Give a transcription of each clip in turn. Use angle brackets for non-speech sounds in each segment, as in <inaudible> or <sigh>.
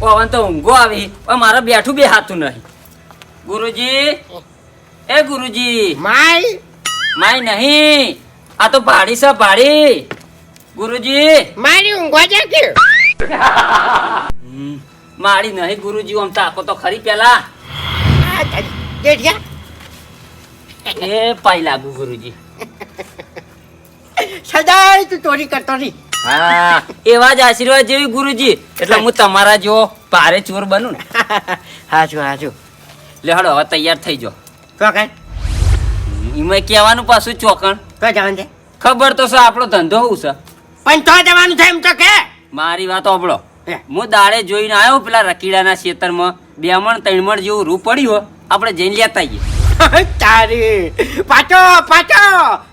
પવન તો ઊંઘો આવી. મારે બેઠું બે હાથું નહીં. ગુરુજી એ ગુરુજી. માય માય નહીં. આ તો ભાડી છે ભાડી. ગુરુજી. મારી ઊંઘવા જા કે? મારી નહીં ગુરુજી આમ તાકો તો ખરી પેલા. એ પાઈ લાગુ ગુરુજી. સદાય તું ચોરી કરતો નહીં. હા. એવા જ આશીર્વાદ જેવી ગુરુજી. એટલે હું. તમારા જો ભારે ચોર બનું ને. <laughs> હાચું હાચું. લે હડો હવે તૈયાર થઈ જાઓ. કઈ એમાં કહેવાનું પાછું ચોકણ. તો જવાનું છે? ખબર તો છે આપણો ધંધો હું છે? પણ તો જવાનું છે એમ તો કે. મારી વાત ઓબળો હે. હું દાડે જોઈને આવ્યો પેલા રકીડાના ખેતરમાં બે મણ ત્રણ મણ જેવું રૂ પડ્યું આપણે જઈને લેતા આવીએ. તારી. પાછો પાછો.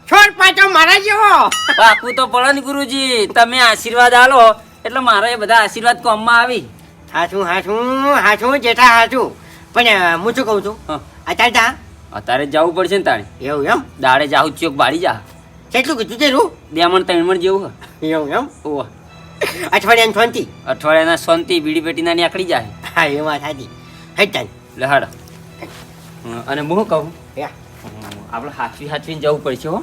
છોડ પાછો મારા જેવો. બાપુ તો પડે ગુરુજી. તમે આશીર્વાદ આલો. એટલે મારા એ બધા આશીર્વાદ કોમમાં આવી. હાચું હાચું હાચું જેઠા હાચું. પણ હું શું કહું છું. અત્યારે જા. અત્યારે જવું પડશે ને તારે. એવું એમ? દાડે જાઉં ચોક બાળી જા. કેટલું કીધું તે રૂ? બે મણ ત્રણ મણ જેવું એવું એમ? ઓહ. અઠવાડિયાની શાંતિ અઠવાડિયાના શાંતિ બીડી પેટીના નીકળી જાય. હા એ વાત સાચી. હે ચાલ લહાડ અને હું કહું? આપણે હાચવી હાચવીને જવું પડશે હો.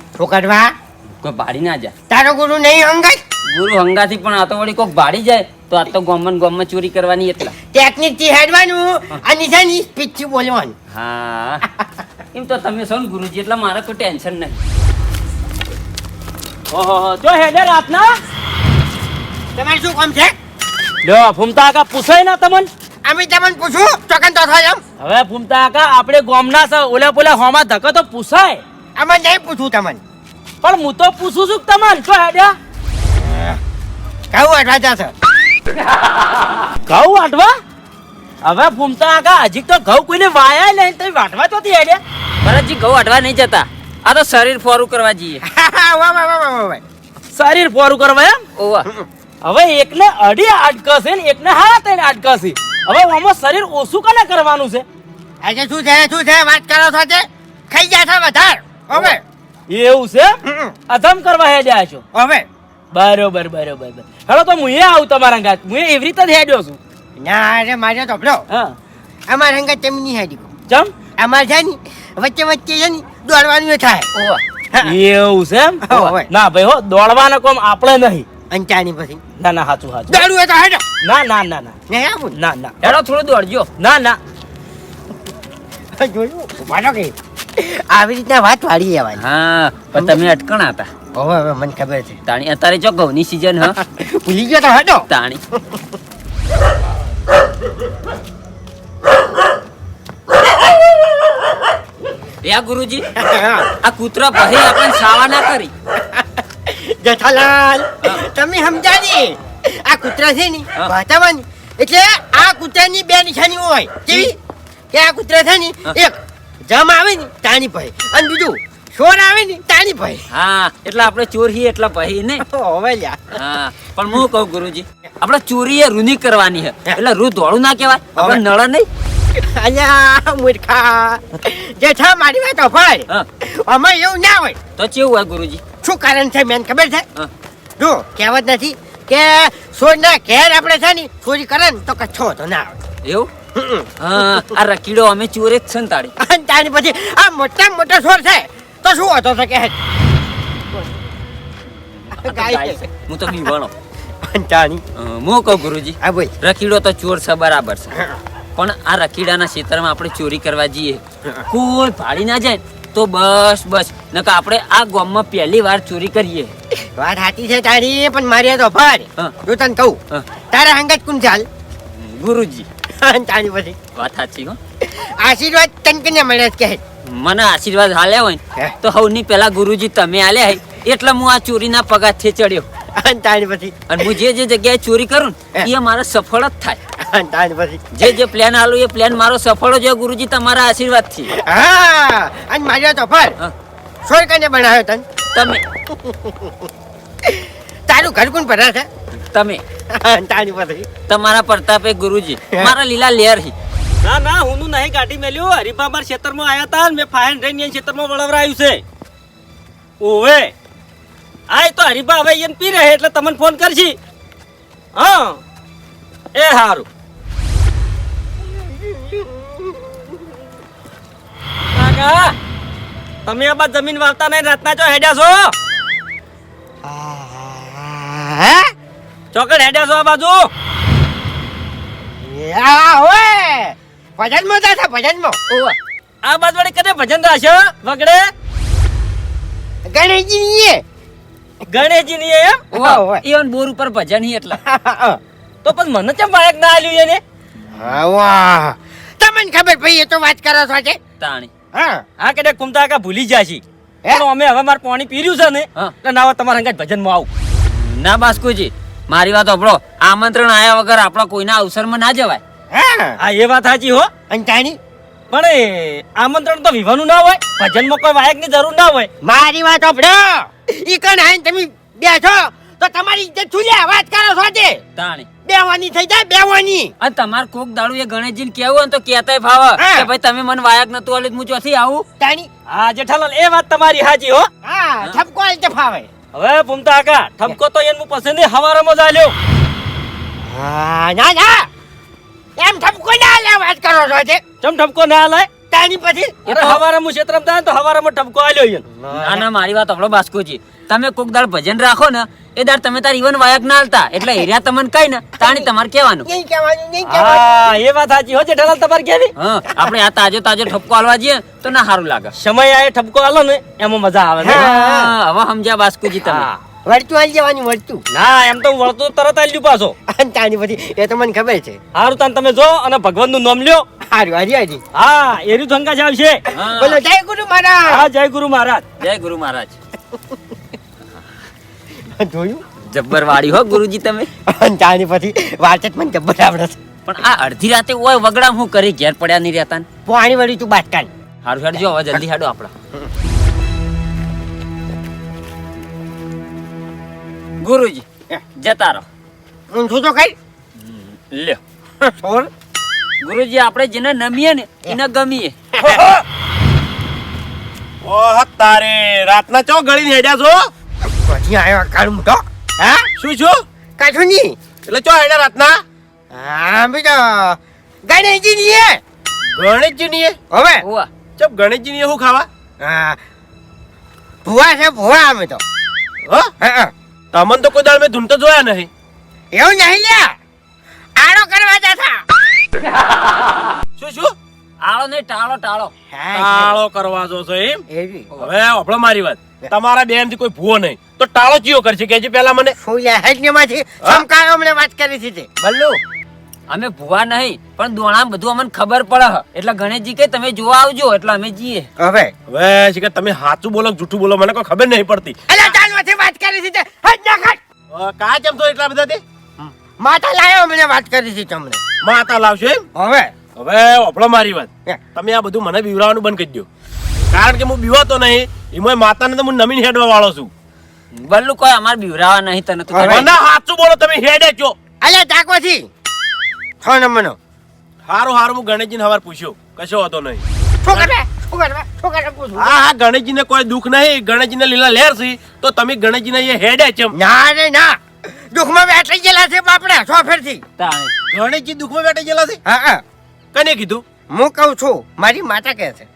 કોઈ ભાડી ના જાય. તારો ગુરુ નહીં હંગાય? ગુરુ હંગાથી પણ આ તો વળી કોક ભાડી જાય તો આ તો ગોમન ગોમન ચોરી કરવાની એટલા. ટેકનિકથી હેડવાનું અને છે ને સ્પીચથી બોલવાનું. હા. એમ તો તમે છો ને ગુરુજી એટલે મારે કોઈ ટેન્શન નહીં. ઓહો જો હેડે રાતના. તમારે શું કામ છે? લ્યો ફૂમતા કા પૂછાય ના તમન. અમે તમને પૂછું ચોકન તો થાય એમ. હવે ભૂમતા કાકા આપણે ગોમના સા ઓલે પોલે હોમાં ધક્કો તો પૂછાય. અમે નહીં પૂછું તમને. પણ હું તો પૂછું છું તમને તમન જો હેડ્યા કહું અઠવાડિયા છે ઘઉં વાટવા હવે ભૂમતા કાકા હજી તો ઘઉં કોઈને વાયા નહીં તો વાટવા તો હેડ્યા ભરતજી ઘઉં અડવા નહીં જતા. આ તો શરીર ફોરું કરવા જઈએ. વાહ વાહ વાહ વાહ વાહ વાહ. શરીર ફોરું કરવા એમ? ઓવા. હવે એકને અઢી આટકશે છે ને એકને હાડા ત્રણ આટકા છે હવે આમાં શરીર ઓછું કને કરવાનું છે? આજે શું છે શું છે વાત કરો છો તે? ખાઈ ગયા છે વધાર? હવે? એવું છે. અધમ કરવા હે જાય છો? હવે? બરોબર બરોબર. હેલો તો હું એ આવું તમારા ઘાત હું એવી રીતે જ હેડ્યો છું. ના અરે મારે તો ભલો. હા. અમારા અંગત તેમ નહીં હેડી ચમ? અમારે છે ને વચ્ચે વચ્ચે છે ને દોડવાનું થાય. એવું છે ના ભાઈ હો દોડવાના કોમ આપણે નહીં. અંચાની પછી? ના ના સાચું સાચું દોડવું એ તો હેડો. ના ના ના ના. નહીં આવું ના ના. હેડો થોડું દોડજો ના ના. જોયું? માનો કે આવી રીતના વાત વાળી જવાની હા પણ તમે અટકણા હતા હવે હવે મને ખબર છે. તાણી અત્યારે જો ઘઉંની સિઝન હ. <laughs> ભૂલી ગયો તો હેડો. તાણી. યા ગુરુજી <laughs> આ કૂતરા ભરી આપણને સાવા ના કરી. જેઠાલાલ તમે સમજાની આ કૂતરા છે ને હા. વાતાવરણ. એટલે આ કૂતરાની બે નિશાની હોય. કેવી? કે આ કૂતરા છે ને એક જમ આવે ને તાની ભાઈ અને બીજું ચોર આવે ને તાની ભાઈ હા એટલે આપણે ચોર છીએ એટલા ભાઈ ને. <laughs> હવે લ્યા. હા પણ હું કહું ગુરુજી આપણે ચોરી એ રૂની કરવાની છે એટલે રૂ ધોળું ના કહેવાય. આપણે નળ નહીં. અલ્યા મૂર્ખા. જેઠા મારી વાત હા. આમાં એવું ના હોય. તો કેવું હોય ગુરુજી? શું કારણ છે મેન ખબર છે? જો કહેવત નથી કે સોરના ઘેર આપણે છે ને ચોરી કરે ને તો કચ્છો તો ના આવે. એવું. હા આ રકીડો અમે ચોરે જ સંતાડી તારી પછી આ મોટા મોટા સોર છે તો શું હતો તો કે? હું તો બીવાણો તાણી હું કહું ગુરુજી આ ભાઈ રકીડો તો ચોર છે બરાબર છે. પણ આ રખીડાના ક્ષેત્રમાં આપણે ચોરી કરવા જઈએ. કોઈ ભાડી ના જાય તો બસ બસ. નકર આપણે આ ગામમાં પહેલી વાર ચોરી કરીએ. વાત સાચી છે તારી પણ મારી તો હા. જો તને કહું. તારા હંગત કોણ ચાલ? ગુરુજી. તારી પછી વાત સાચી હો. આશીર્વાદ તને કને મળે કે મને આશીર્વાદ હાલ્યા હોય તો સૌની પેલા ગુરુજી તમે આલ્યા હે એટલે હું આ ચોરીના પગાથે ચડ્યો. અને તારી પછી અને હું જે જે જગ્યાએ ચોરી કરું ને એ મારે સફળ જ થાય. અને તારી પછી. જે જે પ્લાન આલું એ પ્લાન મારો સફળ છે ગુરુજી તમારા આશીર્વાદથી હા અને મારો હા. સોર કને બનાવ્યો તન? તમે. તારું ઘર કોણ ભરા છે? તમે. તારી પછી તમારા પ્રતાપે ગુરુજી. મારા લીલા લેર હી. ના ના હું નહીં કાઢી મેલ્યો હરીફા ક્ષેત્રમાં ખેતરમાં આયા તા ને મેં ફાઈન રહીને ખેતરમાં વળવરાયું છે. ઓવે. આય તો હરિભા હવે એમ પી રહે એટલે તમને ફોન કરશી. હા. એ હારું. કાકા તમે આ બાદ જમીન વાવતા નહીં રાતના ચો હેડ્યા છો? ચોકડ હેડ્યા છો આ બાજુ? ઓય ભજનમાં જા છે ભજનમાં. ઓવે. આ બાજુ વળી કદે ભજન રાખ્યો વગડે? ગણેશજી ગણેશજી ની એમ. ઈવન બોર ઉપર ભજન હી એટલે. તો પણ મને કેમ વાયક ના આલ્યું એને? હા વાહ. તમને ખબર ભાઈ એ તો વાત કરો છો કે તાણી. હા. હા કે કુમતા કા ભૂલી હે? પણ અમે હવે માર પાણી પીર્યું છે ને. એટલે ના હોય તમારા અંગાત ભજનમાં આવું. ના બાસ્કુજી મારી વાત આપણો આમંત્રણ આયા વગર આપણા કોઈના અવસરમાં ના જવાય. હા. એ વાત સાચી હો. અંતાણી પણ એ આમંત્રણ તો વિવાનું ના હોય ભજનમાં કોઈ વાયકની જરૂર ના હોય. મારી વાત આપણો ઈ કણ આઈને તમે બેઠો તો તમારી ઇજ્જત છૂલ્યા વાત કરો છો તાણી બેવાની થઈ જાય બેવાની અને તમાર કોક દાડું એ ગણેશજીને કેવું હોય ને તો કેતાય ફાવે. હા. કે ભાઈ તમે મને વાયક નતું આલ્યું હું ચોથી આવું. તાણી. હા જેઠાલાલ એ વાત તમારી સાચી હો. હા ઠપકો આલ તે ફાવે. હવે પુમતા કાકા ઠપકો તો એનું પસંદ હવારમાં જ આલ્યો. હા ના ના. એમ ઠપકો ના લે વાત કરો છો તે ચમ ઠપકો ના આલાય? તાણી પછી? એ તો હવારમાં ક્ષેત્રમાં થાય ને તો હવારમાં ઠપકો આલ્યો એને. ના. ના મારી વાત સાંભળો બાસ્કુજી. તમે કોક દાડ ભજન રાખો ને એ દાર તમે તાર ઈવન વાયક ના હાલતા. એટલે હેર્યા તમને કઈ ને તાણી તમારે કહેવાનું. નહીં કહેવાનું નહીં હા એ વાત સાચી હો જેઠાલાલ તમારે કેવી? હા આપણે આ તાજો તાજો ઠપકો આલવા જઈએ તો ના સારું લાગે. સમય આ ઠપકો આલો ને એમાં મજા આવે ને. હવે સમજ્યા બાસ્કુજી તમે. વળતું આવી જવાનું વળતું. ના એમ તો વળતું તરત આલ્યું પાછો. અને તાણી પછી એ તો મને ખબર છે. સારું તાન તમે જો અને ભગવાનનું નામ લ્યો. હારું હરી હરી. હા એરી ધંકા જ આવશે. બોલો જય ગુરુ મહારાજ. હા જય ગુરુ મહારાજ. જય ગુરુ મહારાજ. જોયું? જબ્બર વાળી હો ગુરુજી તમે. અને પછી જ મને જબ્બર આવડે છે. પણ આ અડધી રાતે ઓય વગડા હું કરી? ઘેર પડ્યા નહીં રહેતા પાણી વળી તું બાટકાન. હારું હેડ જો હવે જલ્દી હેડો આપડા ગુરુજી જતા રહો. હું છું તો કઈ? લ્યો. છોડ ગુરુજી આપણે જેને નમીએ ને એને ગમીએ. ઓહ તારે. રાતના ચો ગળીને હેડ્યા છો? પછી આવ્યો કાળ મોટો હા? શું શું કાઠું નહીં. એટલે ચો એના રાતના? હા બીજો ગણેશજી ની હે. ગણેશજી ની હવે. ઓવા ચપ ગણેશજી ની શું ખાવા? હા. ભુવા છે ભુવા અમે તો. હ? હા, હા. તમન તો કોઈ દાળ મેં ધૂમતો જોયા નહીં. એવું નહીં લ્યા આડો કરવા જતા. શું શું આળો નહીં ટાળો ટાળો. ટાળો કરવા જો છો એમ હવે આપણો મારી વાત. તમારા બેનથી કોઈ ભૂવો નહીં. તો ટાળો ચિયો કરશે કે પેલા મને. સમકાયો અમને વાત કરી હતી તે. બલ્લુ અમે ભૂવા નહીં પણ દોણા બધું અમને ખબર પડે. હ. એટલે ગણેશજી કે તમે જોવા આવજો એટલે અમે જઈએ. હવે? હવે છે કે તમે સાચું બોલો જૂઠું બોલો મને કોઈ ખબર નહીં પડતી. અલ્યા ચાલવાથી વાત કરી હતી તે. હજ ના ખાટ કા કેમ તો એટલા બધા તે? માતા લાયો અમને વાત કરી હતી તમને. માતા લાવશો એમ? હવે? હવે ઓપળો મારી વાત. તમે આ બધું મને બીવરાવાનું બંધ કરી દો કારણ કે હું બીવાતો નહીં એમાં માતાને તો હું નમીન હેડવા વાળો છું. બલ્લુ કોઈ અમાર બીવરાવા નહીં તને તો? મને સાચું બોલો તમે હેડે છો. અલ્યા ચાકવાથી છ મને હારું હારું હું ગણેશજીને હવાર પૂછ્યો. કશો હતો નહીં. હા હા ગણેશજીને કોઈ દુઃખ નહીં. ગણેશજીને લીલા લહેર છે તો તમે ગણેશજીને એ હેડે છે ના રે ના. દુઃખમાં બેઠી ગયેલા છે બાપડા સો ફેરથી તાણે. ગણેશજી દુઃખમાં બેઠી ગયેલા છે? હા હા. કને કીધું? હું કહું છું મારી માતા કહે છે.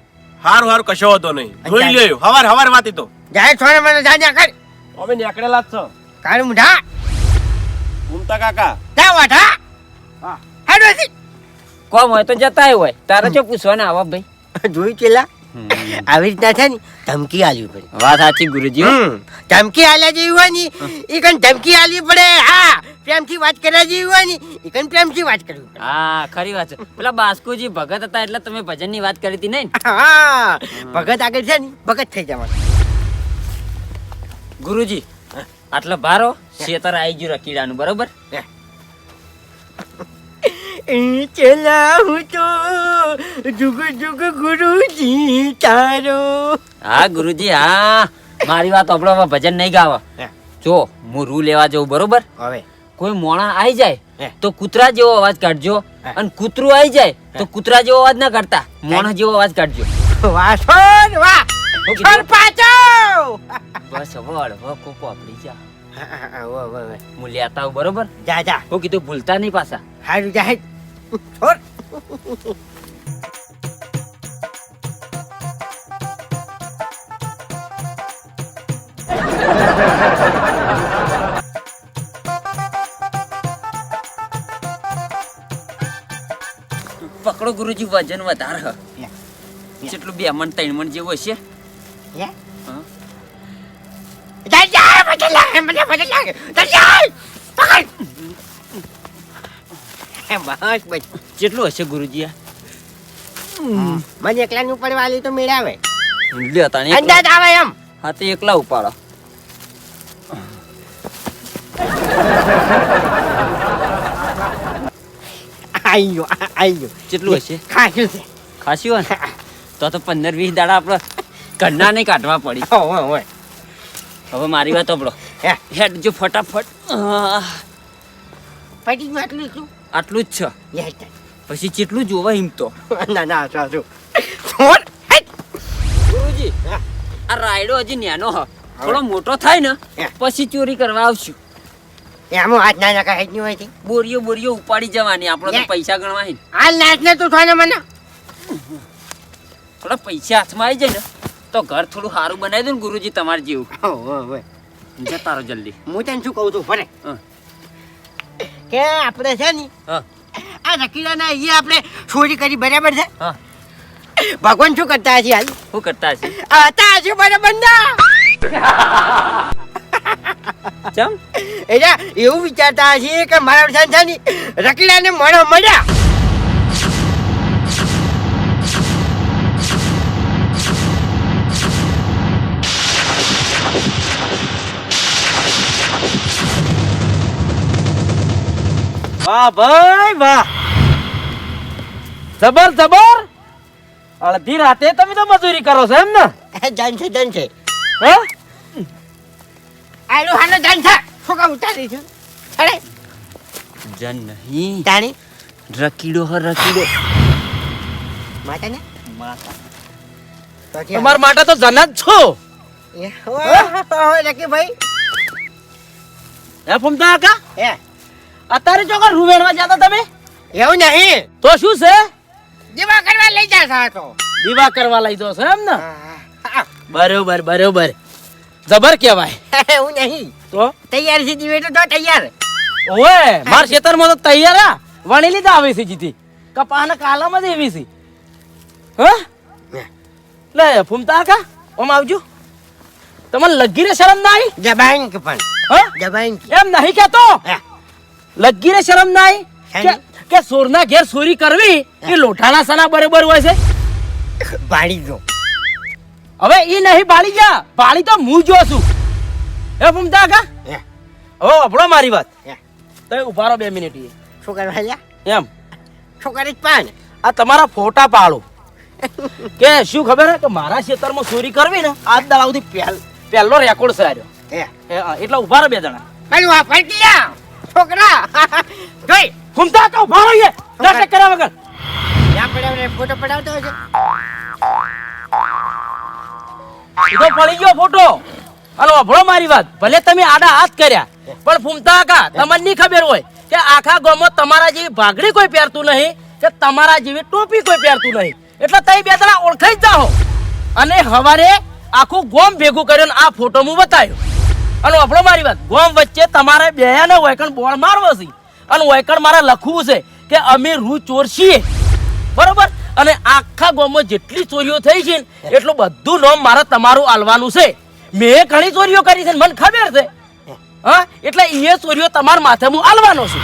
હારું હારું કશો હતો નહીં. જોઈ લેયો હવાર હવાર વાતી તો. જાય છોને મને જા જા કર અમે નીકળેલા જ છો. કાળ મુઢા. ઉમતા કાકા. જા વાઠા હા. હેડો સી કોમ હોય તો જતાય હોય. તારે જો પૂછવાના આવા ભાઈ? જોઈ ચેલા? આવી રીતના છે ને ધમકી આલવી પડે. વાત સાચી ગુરુજી હમ, ધમકી આલ્યા જેવી હોય ને એ કઈ ધમકી આલવી પડે? હા. પ્રેમથી વાત કર્યા જેવી હોય ને એ કઈ પ્રેમથી વાત કરવી પડે. હા ખરી વાત છે. પેલા બાસ્કુજી ભગત હતા એટલે તમે ભજનની વાત કરી હતી નહીં? હા ભગત આગળ છે ને ભગત થઈ જવાનું. ગુરુજી આટલો ભારો શેતર આવી ગયું રકીડાનું બરોબર? એ ચેલા હું તો જુગ જુગ ગુરુજી તારો હા ગુરુજી હા. મારી વાત આપણો ભજન નહીં ગાવા. હે. જો હું રૂ લેવા જઉં બરોબર? હવે. કોઈ મોણા આવી જાય તો કૂતરા જેવો અવાજ કાઢજો. અને કૂતરું આવી જાય તો કૂતરા જેવો અવાજ ના કાઢતા. મોણા જેવો અવાજ કાઢજો. બસ હું લેતા આવું બરોબર? જા જા. હું કીધું ભૂલતા નહીં પાછા. હારું જા ha ha ha! પકડો ગુરુજી વજન વધારે હ. જેટલું બે મણ ત્રણ મણ જેવું હશે. જેટલું હશે ગુરુજી મને એકલાની ઉપર વાલી તો મેળાવે. એકલા- અંદાજ આવે એમ. હા તો એકલા ઉપાડો. આઈ ગયો જેટલું હશે? ખાસ્યું છે ખાસી હોય ને? તો તો પંદર વીસ દાડા આપણે ઘરના નહીં કાઢવા પડી. હવે મારી વાત આપણો હેડ જો ફટાફટ. આટલું શું આટલું જ છે. પછી જેટલું જોવા એમ તો? ના ના ગુરુજી આ રાયડો હજી નેનો હ. થોડો મોટો થાય ને પછી ચોરી કરવા આવશું. એમાં હાથ ના નાખા હેઠ હોય છે. બોરીઓ બોરીઓ ઉપાડી જવાની. આપણે તો પૈસા ગણવા હે. હાલ નાચ ને તું થાને મને. થોડા પૈસા હાથમાં આવી જાય ને તો ઘર થોડું સારું બનાવી દો ને ગુરુજી તમારે જેવું. તારો જતા રહો જલ્દી. હું તને શું કહું છું ફરે કે આપણે છે ને હા. આ રકીલાના અહીંયા આપણે ચોરી કરી બરાબર છે? હા. ભગવાન શું કરતા હશે હાલ? શું કરતા હશે? આ હતા હશે બરાબર ના. ચમ? એટલે એવું વિચારતા હશે કે મારા વરસાદ છે ને રકીલાને મળો મળ્યા. વાહ ભાઈ વાહ. જબર જબર. અડધી રાતે તમે તો મજૂરી કરો છો એમ ને? ધન છે ધન છે હે? આયલું હાનો ધન છે શું ઉતારી છે. અરે જન નહીં. તાણી. રકીડો હ રકીડો. માતા. ને માતા તમાર માટે તો જન જ છો. એ, રકી ભાઈ. હે ફૂમતા કાકા? હે. અત્યારે ચોકર રૂવેણવા જતા તમે? એવું નહીં. તો શું છે? દીવા કરવા લઈ જા તો. દીવા કરવા લઈ દો છો એમ ને? બરોબર બરોબર. જબર કહેવાય. હું નહીં. તો? તૈયાર છે જીવે તો તૈયાર. ઓએ માર ખેતરમાં તો તૈયાર આ વણી લીધા આવે છે જીતી. કપાના કાલામાં જ એવી છે. હ? લે. ફૂમતા કા? ઓમ આવજો. તમને લગી રે શરમ ના આવી જબાઈન કે પણ. હ? જબાઈન કે. એમ નહીં કેતો લગી રે શરમ ના આવી કે કે સોરના ઘેર ચોરી કરવી એ લોઠાના સના બરોબર હોય છે? ભાડી ગયો હવે એ નહીં બાળી જા. બાળી તો હું જો છું. હે ફૂમતા કા? હે, અભળો મારી વાત. તો ઊભા રહો બે મિનિટ એ. શું કરવા એમ. શું કરીશ પણ આ તમારા ફોટા પાડો. કે શું ખબર હે? કે મારા ક્ષેત્રમાં ચોરી કરવી ને આજ દાડા સુધી પહેલ પહેલો રેકોર્ડ એ, એટલે ઊભા રહો બે જણા. પેલું આ ફરકી જા છોકરા. જોઈ. ઘૂમતા તો ઊભા રહીએ? નાટક કર્યા વગર. ત્યાં પડ્યા ફોટો પડાવતો હશે સીધો પડી ગયો ફોટો. અને અભળો મારી વાત. ભલે તમે આડા હાથ કર્યા, પણ ફૂમતા આખા, તમને નહીં ખબર હોય કે આખા ગામમાં તમારા જેવી ભાગડી કોઈ પહેરતું નહીં, કે તમારા જેવી ટોપી કોઈ પહેરતું નહીં. એટલે તઈ બે જણા ઓળખાઈ જ જાઓ. અને હવારે આખું ગોમ ભેગું કર્યું ને આ ફોટો હું બતાવ્યો. અને આપણો મારી વાત, ગોમ વચ્ચે તમારે બેયાને વૈકણ બોળ મારવો છે. અને વૈકણ મારે લખવું છે કે અમે રૂ ચોર છીએ. બરોબર? અને આખા ગામમાં જેટલી ચોરીઓ થઈ છે ને, એટલું બધું નામ મારે તમારું આલવાનું છે. મેં ઘણી ચોરીઓ કરી છે ને મને ખબર છે. હા એટલે એ ચોરીઓ તમારા માથે હું આલવાનો છું.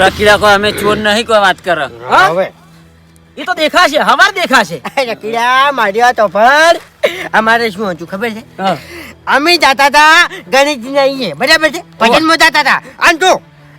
રકીડા કોઈ અમે ચોર નહીં કોઈ વાત કરો. હા? હવે. એ તો દેખાશે હવાર દેખાશે. રકીડા માર્યો તો પણ. અમારે શું હતું ખબર છે? અમે જાતા હતા ગણેશજી અહીંયા બરાબર છે? ભજનમાં જાતા હતા. આમ તો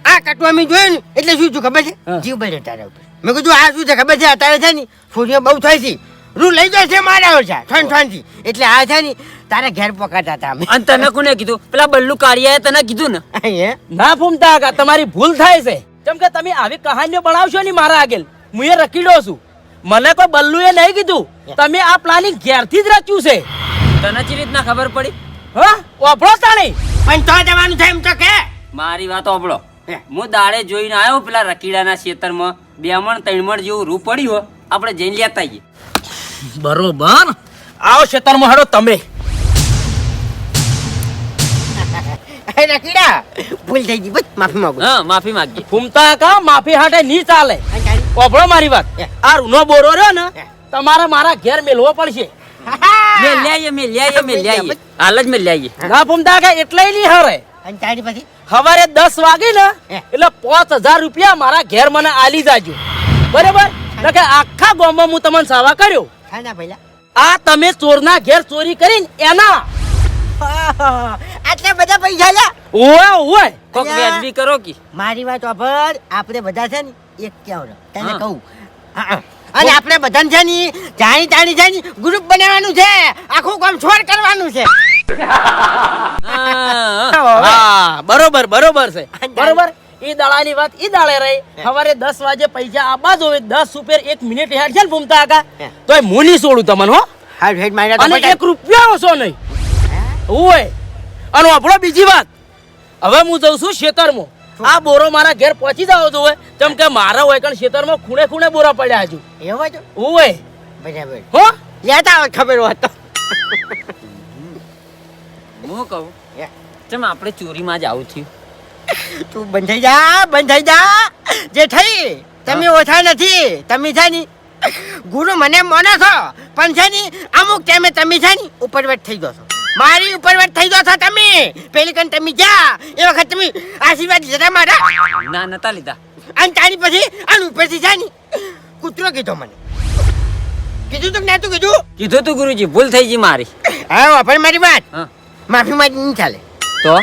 આ કટુ અમે જોયું ને એટલે શું થયું ખબર છે? જીવ બળે તારા ઉપર. મેં કીધું આ શું છે? ખબર છે? અત્યારે છે ને સૂર્ય બહુ થાય છે. રૂ લઈ જાય છે મારા છે ઠન ઠનથી. એટલે આ છે ને તારે ઘેર પકડતા હતા અમે. અને તને કોને કીધું? પેલા બલ્લુ કાળિયાએ તને કીધું ને? ના ફૂમતા કાકા તમારી ભૂલ થાય છે. કેમ કે તમે આવી કહાનીઓ બનાવશો ને મારા આગળ હું એ રકીડો છું. મને કોઈ બલ્લુએ નહીં કીધું. તમે આ પ્લાનિંગ ઘેરથી જ રચ્યું છે. તને ચી રીતના ખબર પડી? હા? ઓભળો તાણી. પણ તો જવાનું છે એમ તો કે. મારી વાત સાંભળો હું. દાડે જોઈને આવ્યો પેલા રકીડાના ખેતરમાં બે મણ ત્રણ મણ જેવું રૂ પડ્યું હોય આપણે જઈને લેતા આવીએ. બરોબર. આવો ખેતરમાં હેડો તમે. <laughs> ભૂલ થઈ ગઈ બસ માફી માંગુ હા માફી માંગી ફૂમતા કા માફી હાટે નહીં ચાલે. અને મારી વાત. આ રૂનો બોરો રહ્યો ને તમારે મારા ઘેર મેલવો પડશે. મેં લ્યાઈએ મેં લ્યાઈએ મેં લ્યાઈએ. હાલ જ મેં લ્યાઈએ. ના ફૂમતા કા એટલે નહીં હરે. અને તારી પછી? સવારે દસ વાગે ને એટલે પાંચ હજાર રૂપિયા મારા ઘેર મને આલી જાજો. બરાબર? એટલે આખા ગામમાં હું તમને સાવા કર્યો. ખાના પહેલા આ તમે ચોરના ઘેર ચોરી કરીને એના. આટલા બધા પૈસા લે ઓય ઓય કોક. વ્યાજબી કરો કી. મારી વાત વાપર. આપણે બધા છે ને એક ક્યાં તને કહું. હા. અને આપણે બધાને છે ને જાણી તાણી છે ને ગ્રુપ બનાવવાનું છે. આખું કામ છોડ કરવાનું છે. હા, બરોબર બરોબર છે. બરોબર? ઈ દાડાની વાત ઈ દાડે રહી. સવારે દસ વાગે પૈસા આબા જોવે દસ ઉપર એક મિનિટ હેડ છે ને ભૂમતા. કાકા તોય હું. નહીં છોડું તમને હો અને એક રૂપિયા ઓછો નહીં. ઓય અને આપણો બીજી વાત. હવે હું જઉં છું ખેતરમાં આ બોરો મારા ઘેર પહોંચી જાવ જોવે. કેમ કે મારા હોય કારણ ખેતરમાં ખૂણે ખૂણે બોરા પડ્યા હજુ. એવા તો? ઓય બરાબર. હો? લેતા ખબર હોત તો. હું કહું? ચમ આપણે ચોરીમાં જ આવું થયું? તું બંધ થઈ જા બંધ થઈ જા તમે ઓછા નથી તમે છે ને ગુરુ મને મોનો છો પણ છે ની અમુક ટાઈમે તમે છે ની ઉપરવટ થઈ ગયો છો. મારી ઉપરવટ થઈ ગયો છો તમે. પેલી કન તમે જા એ વખત તમે આશીર્વાદ લીધા મારા. ના નતા લીધા. અને તારી પછી અને ઉપરથી છે ની કૂતરો કીધો મને. કીધું તું નતું કીધું? કીધું તું ગુરુજી ભૂલ થઈ ગઈ મારી. હા પણ મારી વાત. હા. માફી માંગી નહીં ચાલે. તો?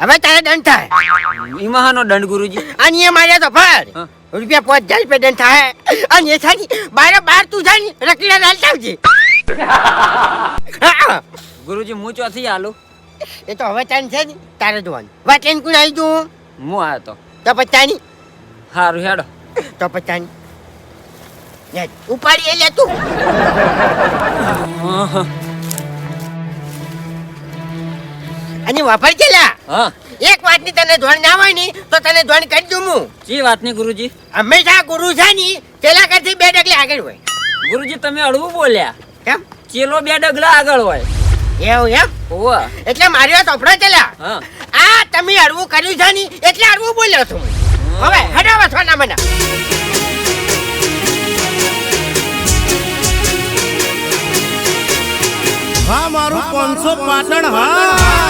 હવે તારે દંડ થાય. ઈમાહાનો દંડ ગુરુજી. અને એ માર્યા તો ફર રૂપિયા પાંચ હજાર રૂપિયા દંડ થાય. અને એ થાય ને બારે બાર તું જાય ને રકીડા લાલતા આવજે ગુરુજી હું ચોથી આલું? એ તો હવે તાન છે ને તારે જોવાનું. વાત લઈને કોણ આવી તું હું આવ્યો તો. તો પચાની સારું હેડો. તો પચાની ઉપાડી એ લે તું. અને વાપર કેલા હા. એક વાતની તને ધોણ ના હોયની તો તને ધોણ કરી દઉં હું. જી વાત નહીં ગુરુજી હંમેશા ગુરુ છે ની પેલા કરતી બે ડગલે આગળ હોય. ગુરુજી તમે અડવું બોલ્યા. કેમ? ચેલો બે ડગલા આગળ હોય. એવું એમ? ઓવા એટલે મારી વાત અપડા ચલા હા. આ તમે અડવું કર્યું છે ની એટલે હળવું બોલ્યો છું. હવે હટાવો છો ના મને. હા મારું પાંચસો પાટણ હા